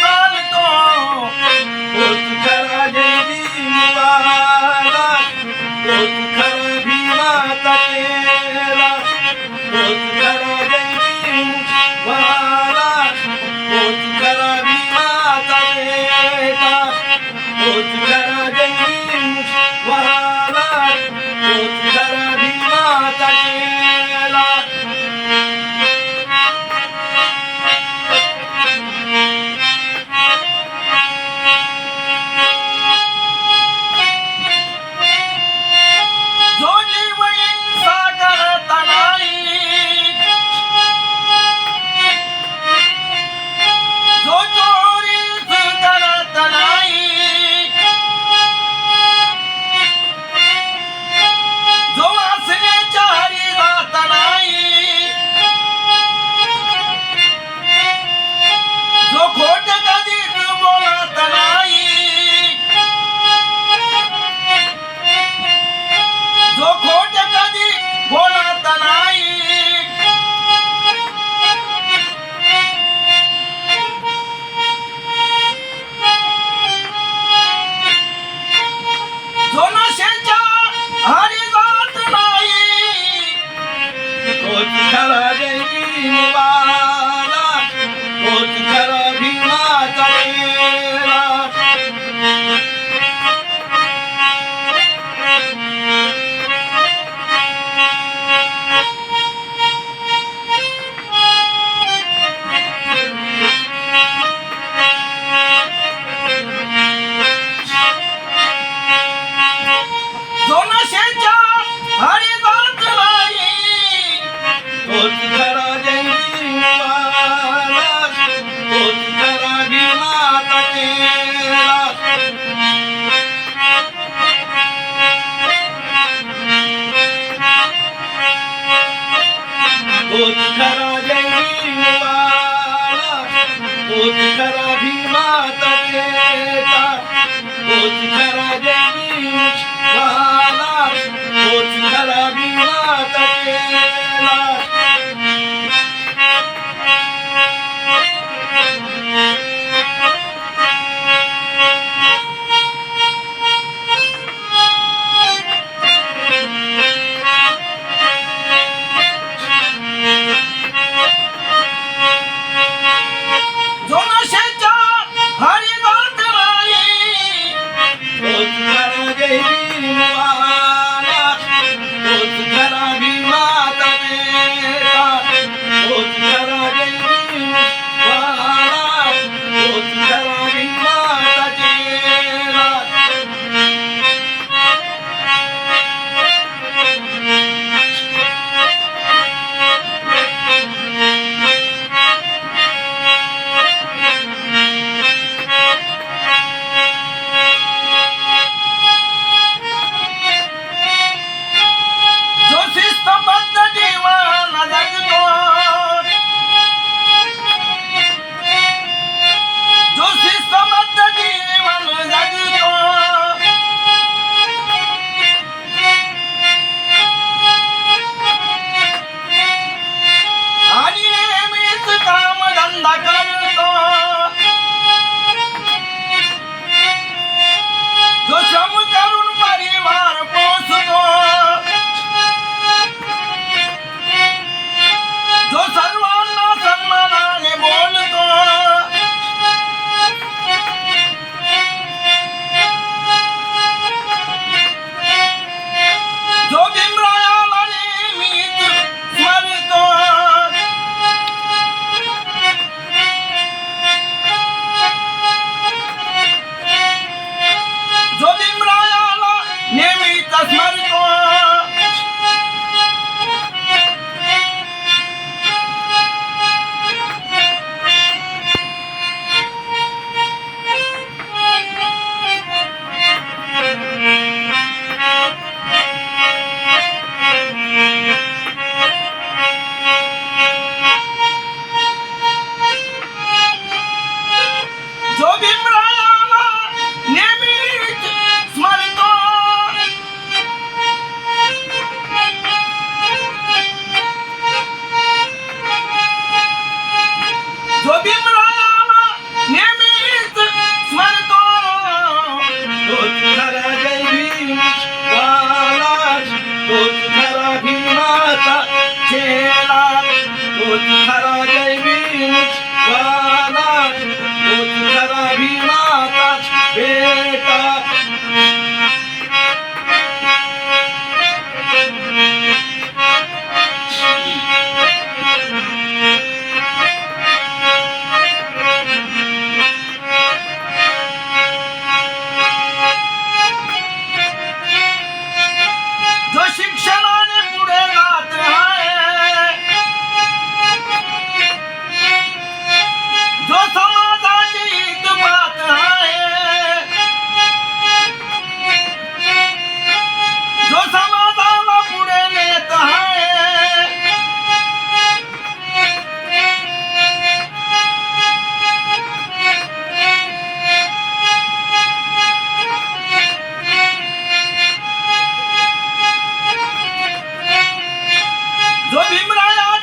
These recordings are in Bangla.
Happy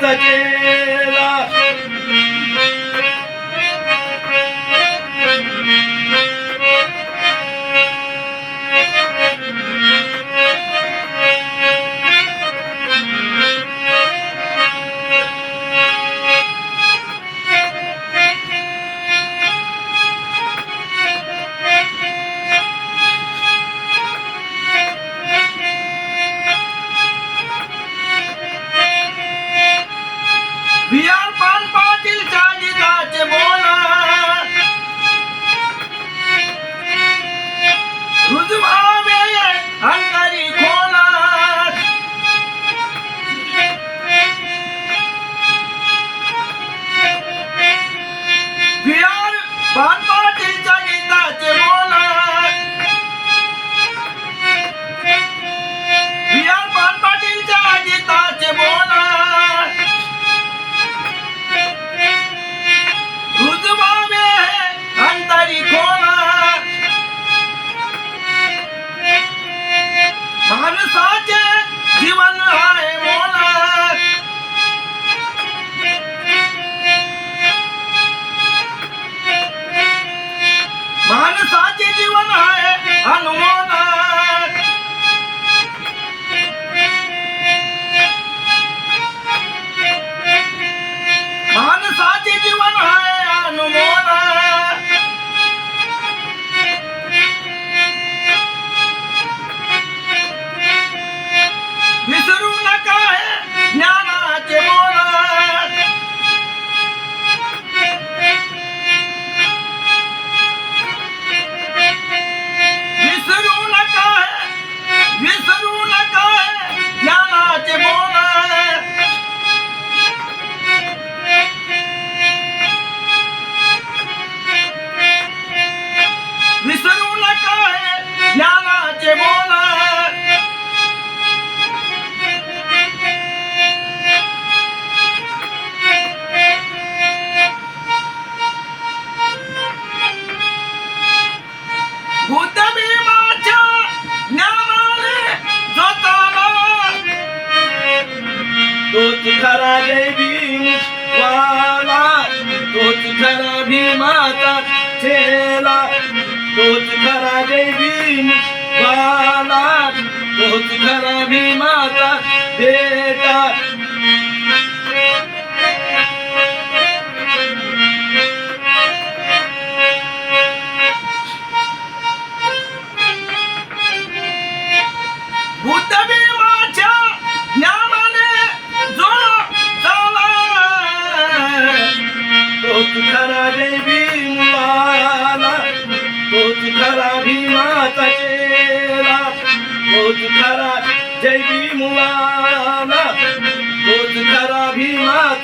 再见。खरा देवी वाला तोच खरा माता चेला तोच खरा देवी वाला तोच खरा माता बेटा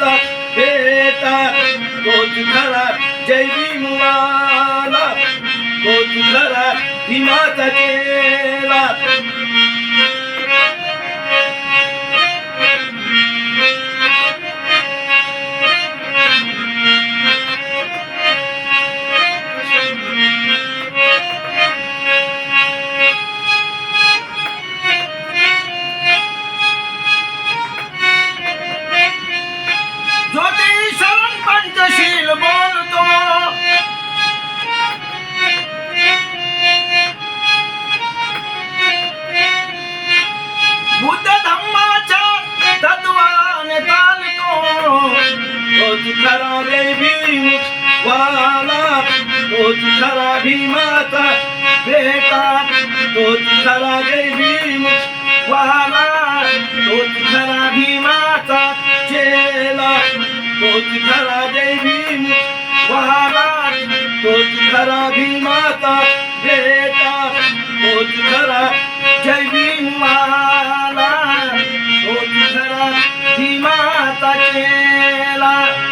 beta beta Koçuklara cevi muvana Koçuklara himata cela তোর ছাড়া দেবী বাবা তোর ছাড়া বিমাতা চেলা তোর ছাড়া দেবী বাবা তোর ছাড়া বিমাতা বেটা তোর ছাড়া জৈবী মালা তোর ছাড়া বিমাতা চেলা